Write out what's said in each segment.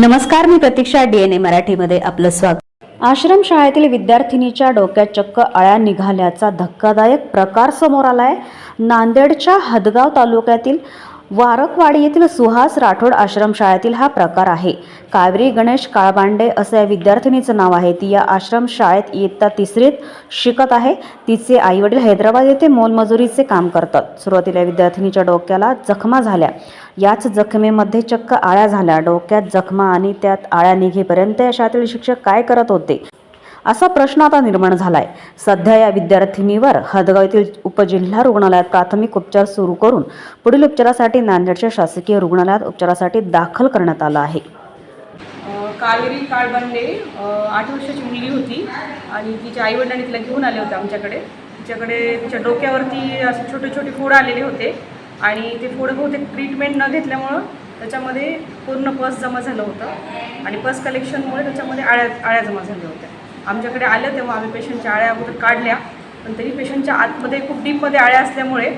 नमस्कार मी प्रतीक्षा डीएनए मराठीमध्ये आपलं स्वागत. आश्रम शाळेतील विद्यार्थिनीच्या डोक्यात चक्क आळ्या निघाल्याचा धक्कादायक प्रकार समोर आलाय. नांदेडच्या हदगाव तालुक्यातील वारकवाडी येथील सुहास राठोड आश्रम शाळेतील हा प्रकार आहे. कावेरी गणेश काळबांडे असं या विद्यार्थिनीचं नाव आहे. ती या आश्रम शाळेत इयत्ता तिसरीत शिकत आहे. तिचे आईवडील हैदराबाद येथे मोलमजुरीचे काम करतात. सुरुवातीला विद्यार्थिनीच्या डोक्याला जखमा झाल्या. याच जखमेमध्ये चक्क आळ्या झाल्या. डोक्यात जखमा आणि त्यात आळ्या निघेपर्यंत या शाळेतील शिक्षक काय करत होते? असा प्रश्न आता निर्माण झालाय. सध्या या विद्यार्थिनीवर हदगाव येथील उपजिल्हा रुग्णालयात प्राथमिक उपचार सुरू करून पुढील उपचारासाठी नांदेडच्या शासकीय रुग्णालयात उपचारासाठी दाखल करण्यात आलं आहे. कावेरी काळबंडे आठ वर्षाची मुलगी होती आणि तिच्या आईवडिलांनी तिला घेऊन आले होते आमच्याकडे. तिच्याकडे तिच्या डोक्यावरती असे छोटे छोटे फोड आलेले होते आणि ते फोड बहुतेक ट्रीटमेंट न घेतल्यामुळं त्याच्यामध्ये पूर्ण पस जमा झालं होतं आणि पस कलेक्शनमुळे त्याच्यामध्ये आळ्या आळ्या जमा झाल्या होत्या. आमच्याकडे आलं तेव्हा आम्ही पेशंटच्या आळ्या अगोदर काढल्या. पण तरी पेशंटच्या आतमध्ये खूप डीपमध्ये आळ्या असल्यामुळे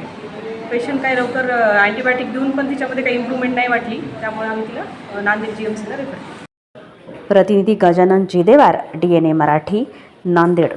पेशंट काही लवकर अँटीबायोटिक देऊन पण तिच्यामध्ये काही इम्प्रूव्हमेंट नाही वाटली. त्यामुळे आम्ही तिला नांदेड जी एम सीला रेफर प्रतिनिधी Gajanan Jidewar D N A Marathi Nanded.